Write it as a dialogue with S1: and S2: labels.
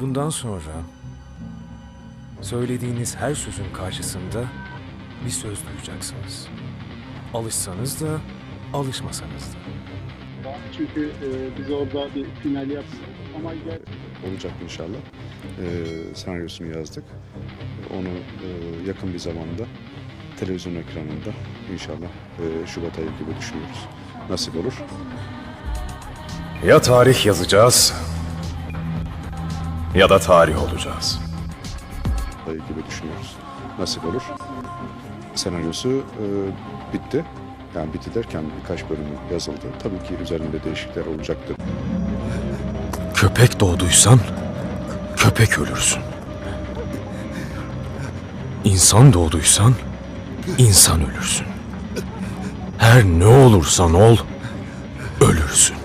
S1: Bundan sonra söylediğiniz her sözün karşısında bir söz duyacaksınız. Alışsanız da, alışmasanız da.
S2: Çünkü e, biz orada bir final yaptık. Ama gel
S3: olacak inşallah. Ee, senaryosunu yazdık. Onu e, yakın bir zamanda televizyon ekranında inşallah e, Şubat ayı gibi düşünüyoruz. Nasip olur.
S4: Ya tarih yazacağız ya da tarih olacağız.
S3: Gibi düşünüyoruz. Nasip olur. Senaryosu e, bitti. Yani bitti derken birkaç bölümü yazıldı. Tabii ki üzerinde değişiklikler olacaktır.
S1: Köpek doğduysan, köpek ölürsün. İnsan doğduysan, insan ölürsün. Her ne olursan ol, ölürsün.